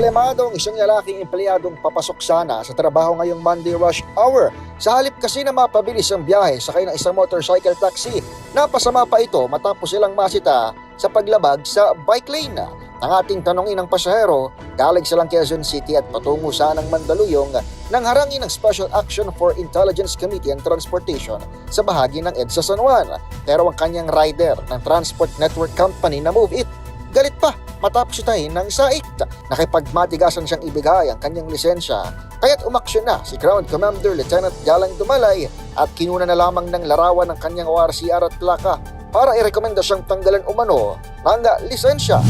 Problemado ang isang lalaking empleyadong papasok sana sa trabaho ngayong Monday rush hour. Sa halip kasi na mapabilis ang biyahe sakay ng isang motorcycle taxi, napasama pa ito matapos silang masita sa paglabag sa bike lane. Ang ating tanongin ng pasahero, galing silang Quezon City at patungo sanang Mandaluyong nang harangin ng Special Action for Intelligence Committee and Transportation sa bahagi ng EDSA San Juan. Pero ang kanyang rider ng Transport Network Company na Move It, galit pa matapos itahin ng SAIC. Nakipagmatigasan siyang ibigay ang kanyang lisensya kaya't umaksyon na si Ground Commander Lieutenant Galang Dumalay at kinuna na lamang ng larawan ng kanyang ORCR at plaka para irekomenda siyang tanggalan umano ng lisensya.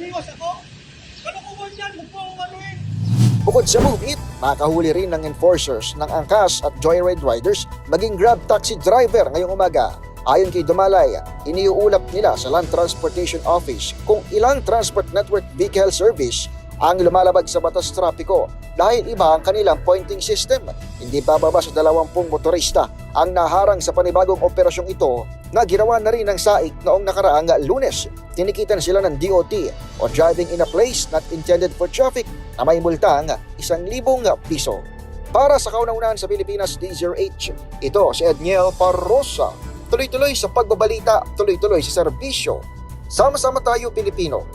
Iwas ako? Ba yan? Huwag anuhin. Bukod sa Move It, makahuli rin ng enforcers ng angkas at joyride riders maging grab taxi driver ngayong umaga. Ayon kay Dumalay, iniuulap nila sa Land Transportation Office kung ilang transport network vehicle service ang lumalabag sa batas trapiko dahil iba ang kanilang pointing system. Hindi bababa sa 20 motorista ang naharang sa panibagong operasyong ito na ginawa na rin ng SAIC noong nakaraang lunes. Tinikitan sila ng DOT o driving in a place not intended for traffic na may multang 1,000 piso. Para sa kaunaunan sa Pilipinas D0H, ito si Edniel Parrosa. Tuloy-tuloy sa pagbabalita, tuloy-tuloy sa serbisyo. Sama-sama tayo Pilipino